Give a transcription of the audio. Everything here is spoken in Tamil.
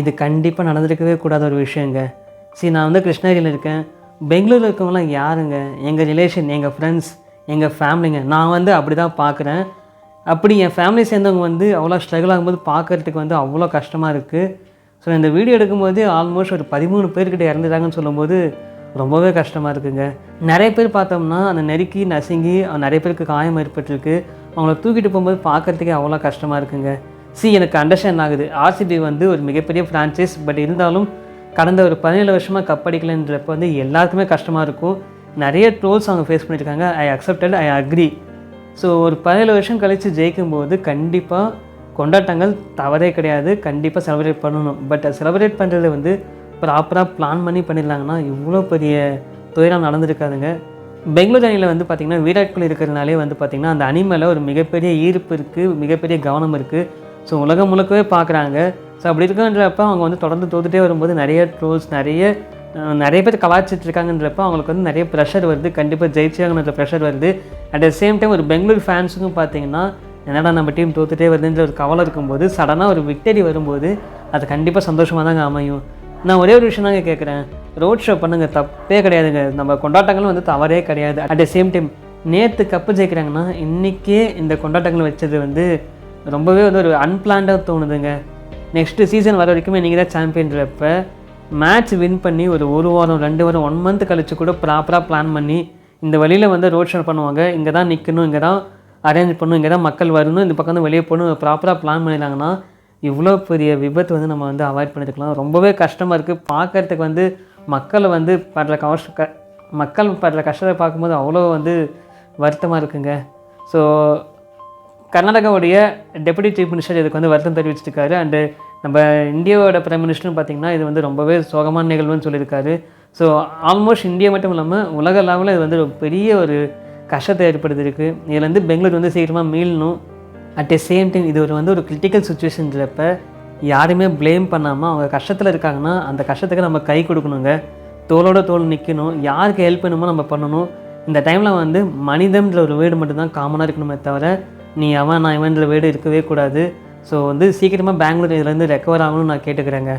இது கண்டிப்பாக நடந்திருக்கவே கூடாத ஒரு விஷயங்க. சரி நான் வந்து கிருஷ்ணகிரியில் இருக்கேன். பெங்களூரில் இருக்கவங்களாம் யாருங்க? எங்கள் ரிலேஷன் எங்கள் ஃப்ரெண்ட்ஸ் எங்கள் ஃபேமிலிங்க நான் வந்து அப்படி தான் பார்க்குறேன். அப்படி என் ஃபேமிலி சேர்ந்தவங்க வந்து அவ்வளோ ஸ்ட்ரகிள் ஆகும்போது பார்க்குறதுக்கு வந்து அவ்வளோ கஷ்டமாக இருக்குது ஸோ இந்த வீடியோ எடுக்கும்போது ஆல்மோஸ்ட் ஒரு பதிமூணு பேர்கிட்ட இறந்துட்டாங்கன்னு சொல்லும்போது ரொம்பவே கஷ்டமாக இருக்குங்க. நிறைய பேர் பார்த்தோம்னா அந்த நெருக்கி நசுங்கி நிறைய பேருக்கு காயம் ஏற்பட்டிருக்கு. அவங்கள தூக்கிட்டு போகும்போது பார்க்குறதுக்கே அவ்வளோ கஷ்டமாக இருக்குங்க. சி எனக்கு அண்டர்ஸ்டாண்ட் ஆகுது. ஆர்சிபி வந்து ஒரு மிகப்பெரிய ஃப்ரான்ச்சைஸ் பட் இருந்தாலும் கடந்த ஒரு பதினேழு வருஷமாக கப்படிக்கலைன்றப்ப வந்து எல்லாருக்குமே கஷ்டமாக இருக்கும். நிறைய ட்ரோல்ஸ் அவங்க ஃபேஸ் பண்ணியிருக்காங்க. I accepted I agree so ஒரு பதினேழு வருஷம் கழித்து ஜெயிக்கும்போது கண்டிப்பாக கொண்டாட்டங்கள் தவறே கிடையாது. கண்டிப்பாக செலிப்ரேட் பண்ணணும். பட் செலிப்ரேட் பண்ணுறது வந்து ப்ராப்பராக பிளான் பண்ணி பண்ணிடலாங்கன்னா இவ்வளோ பெரிய துயரம் நடந்திருக்காதுங்க. பெங்களூர் அணியில் வந்து பார்த்திங்கன்னா விராட் கோலி இருக்கிறதுனாலே வந்து பார்த்திங்கன்னா அந்த அணி மேலே ஒரு மிகப்பெரிய ஈர்ப்பு இருக்குது மிகப்பெரிய கவனம் இருக்குது ஸோ உலகம் முழுக்கவே பார்க்குறாங்க ஸோ அப்படி இருக்குன்றப்ப அவங்க வந்து தொடர்ந்து தோத்துட்டே வரும்போது நிறைய ட்ரோல்ஸ் நிறைய நிறைய பேர் கலாச்சிட்டு இருக்காங்கன்றப்ப அவங்களுக்கு வந்து நிறைய ப்ரெஷர் வருது. கண்டிப்பாக ஜெயிச்சாங்கன்ற ப்ரெஷர் வருது. அட் த சேம் டைம் ஒரு பெங்களூர் ஃபேன்ஸுக்கும் பார்த்தீங்கன்னா என்னடா நம்ம டீம் தோத்துட்டே வருதுன்ற ஒரு கவலை இருக்கும்போது சடனாக ஒரு விக்டரி வரும்போது அது கண்டிப்பாக சந்தோஷமாக தாங்க அமையும். நான் ஒரே ஒரு விஷயம் தாங்க கேட்குறேன் ரோட் ஷோ பண்ணுங்க தப்பே கிடையாதுங்க. நம்ம கொண்டாட்டங்களும் வந்து தவறே கிடையாது. அட் த சேம் டைம் நேற்று கப்பு ஜெயிக்கிறாங்கன்னா இன்றைக்கே இந்த கொண்டாட்டங்கள் வச்சது வந்து ரொம்பவே வந்து ஒரு அன்பிளான்டாக தோணுதுங்க. நெக்ஸ்ட்டு சீசன் வர வரைக்குமே நீங்கள் தான் சாம்பியன்றப்ப மேட்ச் வின் பண்ணி ஒரு ஒரு வாரம் ரெண்டு வாரம் ஒன் மந்த் கழித்து கூட ப்ராப்பராக பிளான் பண்ணி இந்த வழியில் வந்து ரோட் ஷோ பண்ணுவாங்க. இங்கே தான் நிற்கணும் இங்கே தான் அரேஞ்ச் பண்ணணும் இங்கே தான் மக்கள் வரணும் இந்த பக்கம் வந்து வெளியே போகணும் ப்ராப்பராக பிளான் பண்ணிடுறாங்கன்னா இவ்வளோ பெரிய விபத்து வந்து நம்ம வந்து அவாய்ட் பண்ணிருக்கலாம் ரொம்பவே கஷ்டமாக இருக்குது பார்க்கறதுக்கு வந்து மக்களை வந்து படுற கவர்ஷ க மக்கள் படுற கஷ்டத்தை பார்க்கும்போது அவ்வளோ வந்து வருத்தமாக இருக்குங்க. ஸோ கர்நாடகாவுடைய டெபுட்டி சீஃப் மினிஸ்டர் இதுக்கு வந்து வருத்தம் தெரிவிச்சிருக்காரு. அண்டு நம்ம இந்தியாவோட பிரைம் மினிஸ்டர்னு பார்த்தீங்கன்னா இது வந்து ரொம்பவே சோகமான நிகழ்வுன்னு சொல்லியிருக்காரு. ஸோ ஆல்மோஸ்ட் இந்தியா மட்டும் இல்லாமல் உலக அளவில் இது வந்து ஒரு பெரிய ஒரு கஷ்டத்தை ஏற்படுத்தியிருக்கு. இதில் வந்து பெங்களூர் வந்து சீக்கிரமாக மீளணும். அட் த சேம் டைம் இது ஒரு வந்து ஒரு கிரிட்டிக்கல் சுச்சுவேஷன்றப்ப யாருமே ப்ளேம் பண்ணாமல் அவங்க கஷ்டத்தில் இருக்காங்கன்னா அந்த கஷ்டத்துக்கு நம்ம கை கொடுக்கணுங்க. தோளோட தோல் நிற்கணும் யாருக்கு ஹெல்ப் பண்ணுமோ நம்ம பண்ணணும். இந்த டைமில் வந்து மனிதன்ற ஒரு வேர்டு மட்டும்தான் காமனாக இருக்கணுமே தவிர நீ அவன் நான் இவன்ற வேர்டு இருக்கவே கூடாது. ஸோ வந்து சீக்கிரமாக பெங்களூர் இதுலேருந்து ரெக்கவர் ஆகணும்னு நான் கேட்டுக்கிறேங்க.